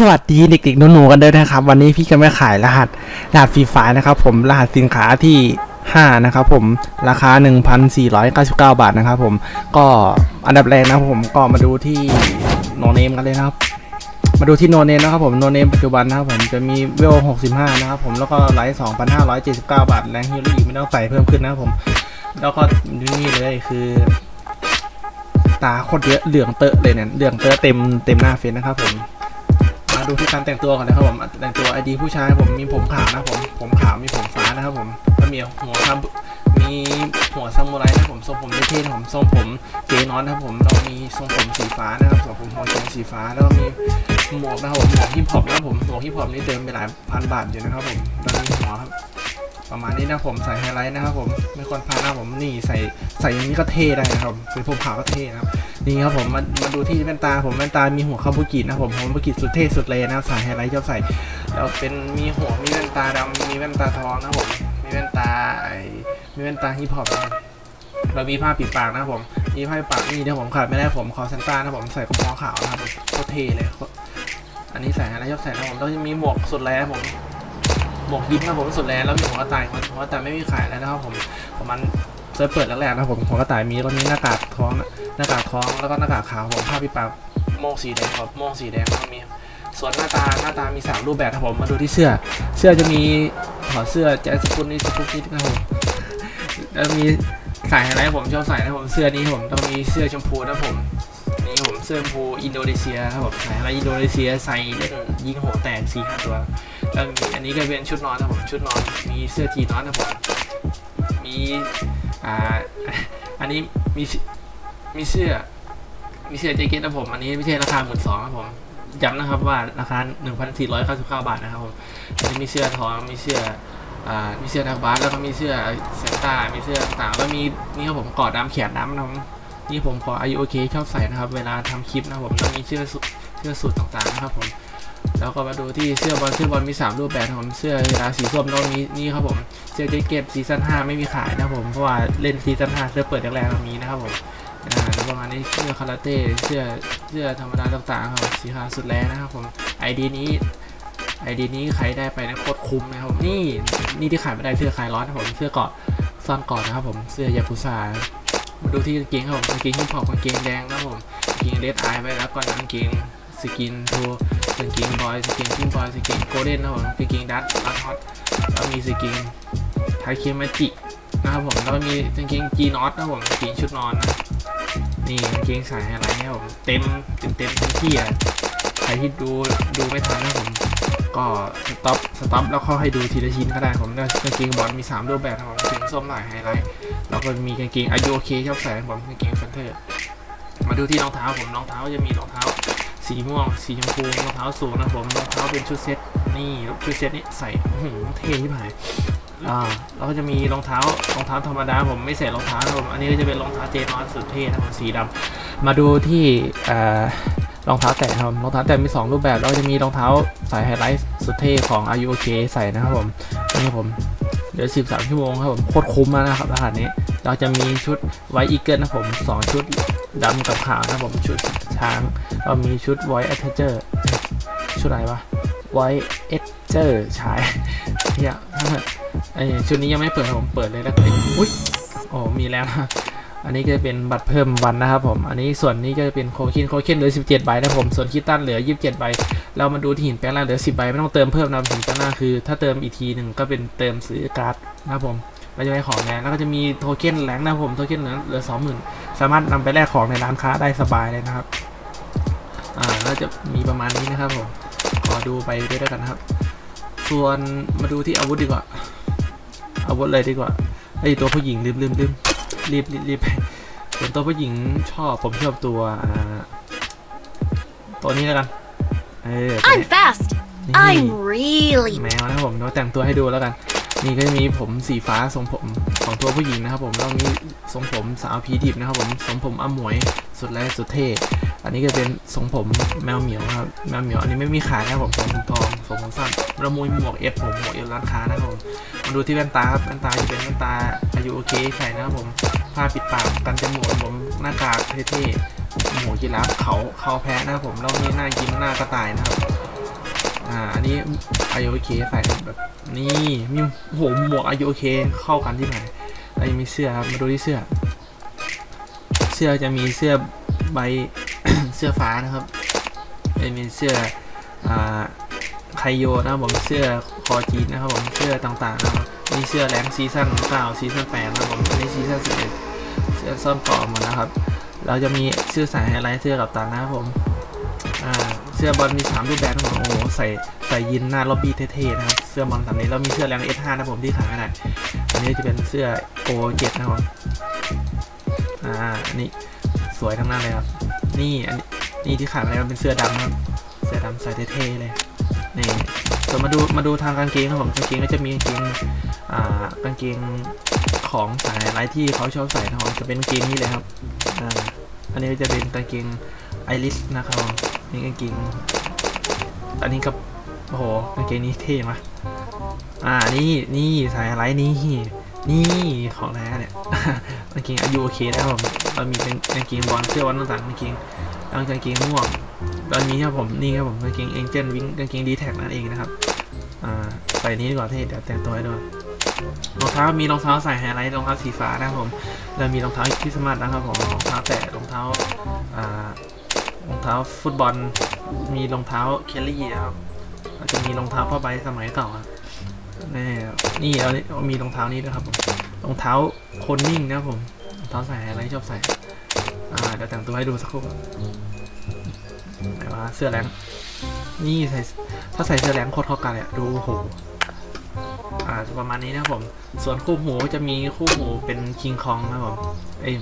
สวัสดีเด็กๆหนูๆกันด้วยนะครับ วันนี้พี่จะมาขายรหัสรหัสฟรีไฟนะครับ ผมรหัสสินค้าที่ 5 นะครับผมราคา 1,499 บาทนะครับผมก็อันดับแรกนะผมก็มาดูที่โนเนมกันเลยนะครับ มาดูที่โนเนมนะครับผมโนเนมปัจจุบันนะครับผมจะมีเวล 65 นะครับผมแล้วก็ไลท์2,579 บาทแรงฮิลลี่ไม่ต้องใส่เพิ่มขึ้นนะครับผม แล้วก็นี่เลยคือตาโคตรเยอะเหลืองเตอะเลยเนี่ยเหลืองเตอะเต็มเต็มหน้าเฟซนะครับผม ดูที่การแต่งตัวก่อนนะครับผมแต่งตัวไอดีผู้ชายผมมีผมขาวนะผมผมขาวมีผมฟ้านะครับผมก็มีหัวครับมีหัวซามูไรนะผมทรงผมเท่ๆนะครับผมทรงผมเจนอนนะครับผมแล้วมีทรงผมสีฟ้านะครับทรงผมหัวโจงสีฟ้าแล้วก็มีหมวกนะครับผมหมวกฮิปฮอปนะครับผมหมวกฮิปฮอปนี่เดิมไปหลายพันบาทอยู่นะครับผมแล้วมีหัวครับประมาณนี้นะผมใส่ไฮไลท์นะครับผมไม่ควรพลาดนะครับผมนี่ใส่ใส่อย่างนี้ก็เท่ได้นะครับเป็นผมขาวก็เท่นะครับ นี่ครับผมมามาดูที่แว่นตาผมแว่นตามีหัวคาบุกินะครับผมคาบุกิสุดเท่สุดเลยนะครับใส่ไฮไลท์ชอบใส่แล้วเป็นมีหัวมีแว่นตาดำมีแว่นตาทองนะครับผมมีแว่นตาไอมีแว่นตาฮิปฮอปนะเรามีผ้าปิดปากนะครับผมมีผ้าปิดปากนี่เดี๋ยวผมขาดไม่ได้ผมคอเซนต้านะครับผมใส่กระเพาขาวนะครับผมโคตรเท่เลยอันนี้ใส่ไฮไลท์ชอบใส่นะผมแล้วจะมีหมวกสุดแรงนะผมหมวกยิ้มนะผมสุดแล้วแล้วมีหัวตายหัวกระต่ายไม่มีขายแล้วนะครับผมประมาณ เซิร์ฟเปิดแรกๆนะผมหัวกระต่ายมีแล้วมีหน้ากากท้องหน้ากากท้องแล้วก็หน้ากากขาวผมผ้าปิดปากโม่งสีแดงครับโม่งสีแดงมีส่วนหน้าตาหน้าตามีสามรูปแบบครับผมมาดูที่เสื้อ เสื้อจะมีถอดเสื้อแจ๊สสปุนนี่สปุนนี่นะครับผมแล้วมีใส่อะไรผมชอบใส่นะผมเสื้อนี้ผมต้องมีเสื้อชมพูนะผมนี่ผมเสื้อชมพูอินโดนีเซียครับผมใส่อะไรอินโดนีเซียใส่เล่นยิงหัวแตกสี่ห้าตัวแล้วมีอันนี้ก็เป็นชุดนอนนะผมชุดนอนมีเสื้อทีนอนนะผมมี อ่าอันนี้มีมีเสื้อ มีเสื้อแจ็คเก็ตนะผม อันนี้ไม่ใช่ราคาหมื่นสองครับผมย้ำนะครับว่าราคา1,499บาทนะครับผมอันนี้มีเสื้อทองมีเสื้ออ่ามีเสื้อนักบาสแล้วก็มีเสื้อเซนต้ามีเสื้อต่างแล้วมีนี่ครับผมกอดดำแขนดำนะผมนี่ผมขออายุโอเคชอบใส่นะครับ เวลาทำคลิปนะครับผมแล้วมีเสื้อสูทเสื้อสูทต่างๆนะครับผม แล้วก็มาดูที่เสื้อบอลเสื้อบอลมี 3 รูปแบบครับผมเสื้อราสีส้มแล้วมีนี่ครับผมเสื้อแจ็คเก็ตซีซั่น5ไม่มีขายนะครับผมเพราะว่าเล่นซีซั่น5เสื้อเปิดแรกๆมีนะครับผมอ่าประมาณนี้เสื้อคาราเต้เสื้อเสื้อธรรมดาต่างๆครับสีขาวสุดแรงนะครับผมไอดีนี้ไอดีนี้ใครได้ไปนะโคตรคุ้มนะครับผมนี่นี่ที่ขายไม่ได้เสื้อคลายร้อนนะครับผมเสื้อเกาะซ่อนเกาะนะครับผมเสื้อยากุซ่ามาดูที่กางเกงครับผมกางเกงฮิปฮอปกางเกงแดงนะครับผมกางเกงเดดไอไปแล้วก็กางเกงสกินทู สกินบอยสกินพิงบอยสกินโกลเด้นนะผมสกินดัตลัดฮอตแล้วมีสกินไทเคมาจินะครับผมแล้วมีสกางจีนอตนะผมกางชุดนอนนะนี่สกางสายอะไรเนี่ยผมเต็มเต็มเต็มที่อะใครที่ดูดูไม่ทันนะผมก็สต็อปสต็อปแล้วเข้าให้ดูทีละชิ้นก็ได้ผมแล้วกางเกงบอลมี 3 รูปแบบครับผมถึงส้มหลายไฮไลท์แล้วก็มีกางเกงอายุโอเคชอบใส่ผมกางเกงแฟนเทอร์มาดูที่รองเท้าผมรองเท้าจะมีรองเท้า สีม่วง สีชมพูรองเท้าสูงนะผมรองเท้าเป็นชุดเซ็ตนี่ชุดเซ็ตนี่ใส่โอ้โหเท่ที่ไหนอ่าแล้วก็จะมีรองเท้ารองเท้าธรรมดาผมไม่ใส่รองเท้านะผมอันนี้ก็จะเป็นรองเท้าเจนอสสุดเท่นะผมสีดำมาดูที่อ่ารองเท้าแตะครับรองเท้าแตะมี 2 รูปแบบแล้วจะมีรองเท้าสายไฮไลท์สุดเท่ของอายุโอเคใส่นะครับผมนี่ผมเดี๋ยว 13 ชั่วโมงครับผมโคตรคุ้มมากนะครับรหัสนี้ เราจะมีชุดไวอีเกิลนะผมสองชุดดำกับขาวนะผมชุด ช้างเรามีชุดไว a อ t เจอร์ชุดอะไรวะไว a อ t เจอร์ชายเนี่ยไอชุดนี้ยังไม่เปิดผมเปิดเลยแล้วก็อุ้ยโอ้มีแล้วนะอันนี้ก็จะเป็นบัตรเพิ่มวันนะครับผม อันนี้ส่วนนี้ก็จะเป็นโคเคนโคเคนเหลือ 17 ใบนะผม ส่วนคิตตันเหลือ 27 ใบ เรามาดูที่หินแปลงร่างเหลือ 10 ใบ ไม่ต้องเติมเพิ่มนะหินแปลงร่างคือ ถ้าเติมอีกทีหนึ่งก็เป็นเติมซื้อการ์ดนะครับผมเราจะได้ของแรงแล้วก็จะมีโทเค็นแรงนะครับผม โทเค็นเหลือเหลือ 20,000 สามารถนำไปแลกของในร้านค้าได้สบายเลยนะครับ อ่าแล้วจะมีประมาณนี้นะครับผมขอดูไปด้วยแล้วกันนะครับ ส่วนมาดูที่อาวุธดีกว่า อาวุธเลยดีกว่าไอยตัวผู้หญิงลืมลืมลืมรีบรีบรีบไปส่วนตัวผู้หญิงชอบผมชอบตัวอ่าตัวนี้แล้วกันเออตัว I'm นี้ fast. นี่ I'm really แมวนะครับผมเราแต่งตัวให้ดูแล้วกัน นี่ก็จะมีผมสีฟ้าทรงผมของตัวผู้หญิงนะครับผมแล้วมีทรงผมสาวพีดิบนะครับผมทรงผมอ้ำหมวยสุดแรกสุดเท่ อันนี้ก็เป็นทรงผมแมวเหมียวครับแมวเหมียวอันนี้ไม่มีขายนะครับผมทรงผมทองทรงผมสั้นแล้วมุยหมวกเอฟผมหมวกเอฟร้านค้านะครับผมมาดูที่แว่นตาครับแว่นตาจะเป็นแว่นตาอายุโอเคใส่นะครับผมผ้าปิดปากกันจมูกผมหน้ากากเท่ๆหมูยีราฟเขาเขาแพ้นะครับผมแล้วมีหน้ายิ้มหน้ากระต่ายนะครับอ่าอันนี้อายุโอเคใส่แบบนี่มีโอ้โหหมวกอายุโอเคเข้ากันที่ไหนแล้วยังมีเสื้อครับมาดูที่เสื้อ เสื้อจะมีเสื้อใบ เสื้อฟ้านะครับจะมีเสื้ออ่าไคโยนะครับผมเสื้อคอจีนนะครับผมเสื้อต่างๆนะครับมีเสื้อแรงซีซั่น9ซีซั่น8นะครับผมอันนี้ซีซั่น11เสื้อซ่อนเกาะหมดนะครับ เราจะมีเสื้อสายไฮไลท์เสื้อกับตันนะครับผมเสื้อบอลมีสามรูปแบบทั้งหมดโอ้โหใส่ใส่ยินหน้าล็อบบี้เท่ๆนะครับเสื้อบอลแบบนี้แล้วมีเสื้อแรง S5 นะผมที่ขายไม่ได้อันนี้จะเป็นเสื้อโ O7 นะครับอ่าอันนี้สวยทั้งนั้นเลยครับ นี่อันนี้นี่ที่ขายไม่ได้มันเป็นเสื้อดำครับเสื้อดำใส่เท่ๆเลยนี่ส่วนมาดูมาดูทางกางเกงครับผมกางเกงก็จะมีกางเกงอ่ากางเกงของสายไลท์ที่เขาชอบใส่นะครับจะเป็นกางเกงนี้เลยครับอ่าอันนี้ก็จะเป็นกางเกงไอริสนะครับนี่กางเกงอันนี้ก็โอ้โหกางเกงนี้เท่มะอ่านี่นี่สายอะไรนี่ นี่ของแท้เนี่ยกางเกงอายุโอเคนะครับผมเรามีเป็นกางเกงบอลเสื้อวันต่างๆกางเกงแล้วกางเกงม่วง ตอนนี้ครับผมนี่ครับผมกางเกงเอ็นเจนวิ่งกางเกงดีแท็กนั่นเองนะครับอ่าใส่นี้ดีกว่าเท่เดี๋ยวแต่งตัวให้ดูรองเท้ามีรองเท้าใส่ไฮไลท์รองเท้าสีฟ้านะครับผมแล้วมีรองเท้าคริสต์มาสนะครับผมรองเท้าแตะรองเท้าอ่ารองเท้าฟุตบอล มีรองเท้าเคลลี่นะครับอาจจะมีรองเท้าผ้าใบสมัยเก่าครับ นี่นี่เอามีรองเท้านี้ด้วยครับผมรองเท้าคนนิ่งนะครับผมรองเท้าใส่อะไรชอบใส่อ่าเดี๋ยวแต่งตัวให้ดูสักครู่ไหนวะเสื้อแรงนี่ใส่ถ้าใส่เสื้อแรงโคตรเข้ากันเลยดูโหอ่าประมาณนี้นะครับผม ส่วนคู่หูจะมีคู่หูเป็นคิงคองนะครับผมเอ้ย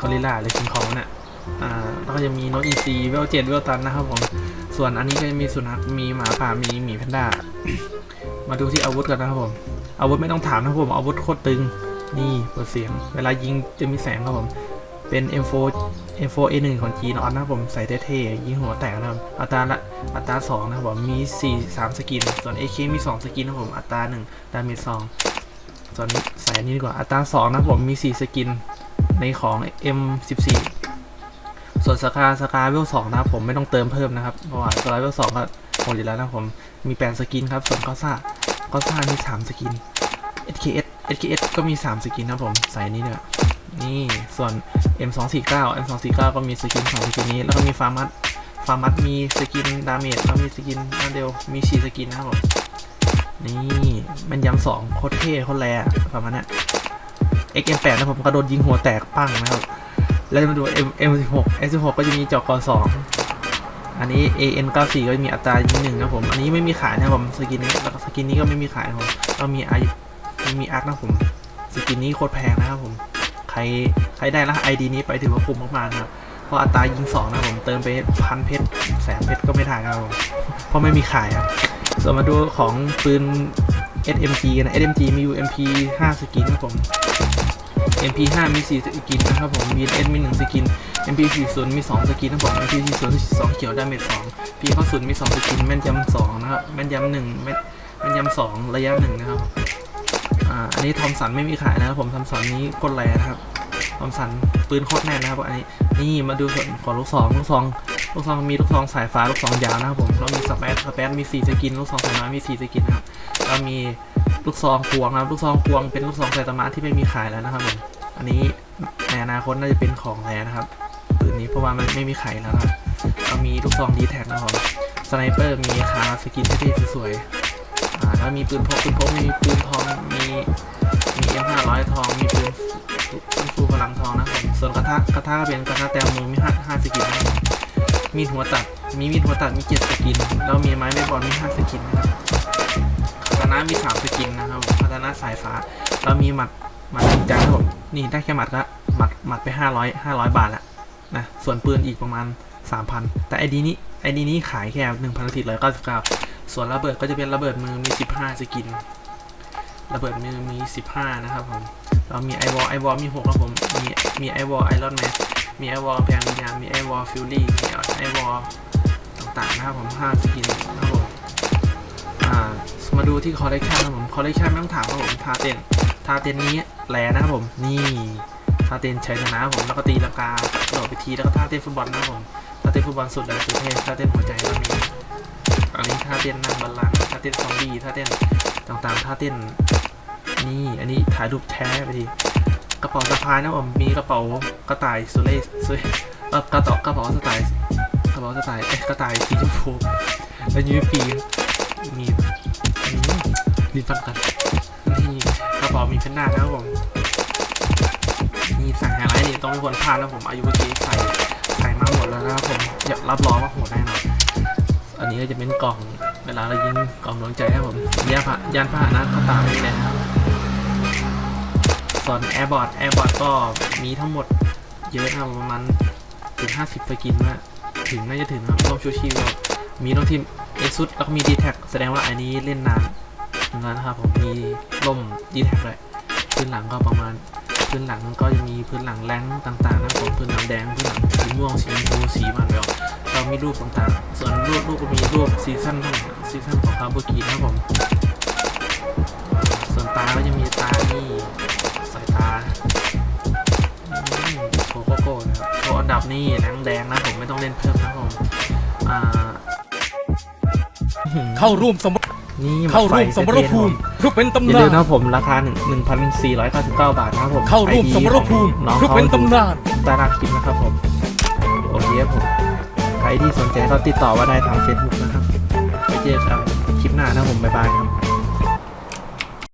กอริลลาหรือคิงคองเนี่ยอ่าแล้วก็จะมีนกอินทรีเวลเจ็ดเวลตันนะครับผม ส่วนอันนี้ก็จะมีสุนัขมีหมาป่ามีหมีแพนด้า มาดูที่อาวุธกันนะครับผม อาวุธไม่ต้องถามนะครับผม อาวุธโคตรตึง นี่เปิดเสียง เวลายิงจะมีแสงครับผม เป็น M4 M4 A1 ของ G นอนนะครับผม ใส่เท่ๆยิงหัวแตกนะครับ อัตราละอัตรา2นะครับผม มี 4 3 สกิน ส่วน AK มี 2 สกินนะครับผม อัตรา1ดาเมจ2ส่วนใส่อันนี้ดีกว่า อัตรา2นะครับผม มี 4 สกิน ในของ M14 ส่วนสกาสกาเวลสองนะครับผมไม่ต้องเติมเพิ่มนะครับ เพราะว่าสกาเวลสองก็ หมดอยู่แล้วนะผม มีแปดสกินครับ ส่วนก็ซ่าก็ซ่ามีสามสกิน SKS SKS ก็มีสามสกินนะผม ใส่นี่เนี่ยนี่ ส่วน M249 M249 ก็มีสกินสองสกินนี้ แล้วก็มีฟาร์มัสฟาร์มัสมีสกินดาเมจแล้วมีสกินนั่นเดียวมีสี่สกินนะครับผม นี่มันยำสองโคตรเท่โคตรแรงประมาณนี้ XM8 นะผมกระโดดยิงหัวแตกปั้งนะครับ แล้วมาดู M M16 M16 ก็จะมีจอกอ2 อันนี้ AN 94ก็มีอัตรายิงหนึ่งนะครับผม อันนี้ไม่มีขายนะครับผมสกินนี้สกินนี้ก็ไม่มีขายนะครับผมเรามีไอมีอาร์คนะครับผมสกินนี้โคตรแพงนะครับผม ใครใครได้รหัส ID นี้ไปถือว่าคุ้มมากๆนะครับเพราะอัตรายิง2นะครับผมเติมไปพันเพชรแสนเพชรก็ไม่ถ่ายนะครับผมเพราะไม่มีขายครับส่วนมาดูของปืน SMG นะ SMG มี UMP 5 สกินนะครับผม MP5 มี4สกินนะครับผม VS มี1สกิน MP40 มี 2 สกินนะครับผม MP40 2เขียวดาเมจ2 P90 มี 2 สกิน แม่นยำ2นะครับ แม่นยำ1แม่นแม่นยำ2ระยะ1นะครับ อ่า อันนี้ทอมสันไม่มีขายนะครับผมทอมสันนี้โคตรแรงนะครับทอมสันปืนโคตรแน่นนะครับ อันนี้ นี่มาดูส่วนของลูกซองลูกซองลูกซองมีลูกซองสายฟ้าลูกซองยาวนะครับผมแล้วมีสเปซสเปซมี4สกิน ลูกซองสายน้อยมี4สกินนะครับแล้วมีลูกซองควงนะครับลูกซองควงเป็นลูกซองไซตามะที่ไม่มีขายแล้วนะครับผมอันนี้ในอนาคตน่าจะเป็นของแท้นะครับ นี้เพราะว่ามันไม่มีไขแล้วครับเรามีลูกซองดีแท็กนะครับสไนเปอร์มีคาสกินเท่สวยๆอ่าแล้วมีปืนพกปืนพกมีปืนทองมีมี M500 ทองมีปืนปืนฟูพลังทองนะครับส่วนกระทะกระทะเป็นกระทะแตงโมมีห้าห้าสกินนะครับมีหัวตัดมีมีดหัวตัดมีเจ็ดสกินแล้วมีไม้เบสบอลมีห้าสกินนะครับคาตานะมีสามสกินนะครับผมคาตานสายฟ้าแล้วมีหมัดหมัดจริงจังครับผมนี่ได้แค่หมัดละหมัดหมัดไปห้าร้อยห้าร้อยบาทละ นะส่วนปืนอีกประมาณสามพันแต่ไอดีนี้ไอดีนี้ขายแค่หนึ่งพันสี่ร้อยเก้าสิบเก้าส่วนระเบิดก็จะเป็นระเบิดมือมีสิบห้าสกิน ระเบิดมือมีสิบห้านะครับผมเรามีไอวอลไอวอลมีหกครับผม มีมีไอวอลไอรอนแมนมีไอวอลแพงวิญญามีไอวอลฟิลลี่มีไอวอลต่างๆนะครับผมห้าสกินนะครับผมอ่ามาดูที่คอลเลกชันนะครับผมคอลเลกชันไม่ต้องถามครับผมทาเต้นทาเต็นนี้แหลนะครับผมนี่ ท่าเต็นชัยชนะครับผมแล้วก็ตีลังกากระโดดไปทีแล้วก็ท่าเต้นฟุตบอลนะผมท่าเต้นฟุตบอลสุดเลยสุดเทพท่าเต้นหัวใจก็มีอันนี้ท่าเต้นนั่งบัลลังก์ท่าเต้นซอมบี้ท่าเต้นต่างๆท่าเต้นนี่อันนี้ถ่ายรูปแท้ไปทีกระเป๋าสะพายนะผมมีกระเป๋ากระต่ายสุเรศสุเรศเอกระต่อกระเป๋าสไตล์กระเป๋าสไตล์เอ๊ะกระต่ายสีชมพูแล้วยูปีมีมลิ้นฟันกันนี่กระเป๋ามีเพนหน้านะครับผม นี่สั่งไฮไลท์นี่ต้องไม่ควรพลาดนะผมอายุเมื่อกี้ใส่ใส่มาหมดแล้วนะครับผมอยากรับรองว่าโหดแน่นอนอันนี้ก็จะเป็นกล่องเวลาเรายิงกล่องดวงใจครับผมยานพะยานพานะก็ตามนี้นะครับส่วนแอร์บอร์ดแอร์บอร์ดก็มีทั้งหมดเยอะนะครับประมาณถึง 50สกินนะถึงน่าจะถึงครับร่มชูชีพมีน้องทีมเอซุดแล้วก็มีดีแท็กแสดงว่าอันนี้เล่นนานนะครับผมมีล่มดีแท็ด้วยพื้นหลังก็ประมาณ พื้นหลังก็จะมีพื้นหลังแรงต่างๆนะครับผมพื้นหลังแดงพื้นหลังสีม่วงสีชมพูสีมันแบบเรามีรูปต่างๆ ส่วนรูปรูปก็มีรูปซีซั่นทั้งซีซั่นของคาบุกินะครับผมส่วนตาก็จะมีตานี่สายตาโชว์โกโก้นะครับโชว์อันดับนี่แดงแดงนะผมไม่ต้องเล่นเพิ่มนะครับผมเข้าร่วมสมร นี่เข้าร่วมสมรภูมิเพื่อเป็นตำอย่านาลืมน นะครับผมราคา1 1,499 บาทนะครับผม เข้าร่วม ID สมรภูมิของน้องเพื่อเขาเป็นตำนานใต้ล่างคลิปนะครับผม โอเคครับผม ใครที่สนใจก็ติดต่อว่าได้ทาง Facebook นะครับ ไปเจอกันคลิปหน้านะครับผม บ๊ายบายครับ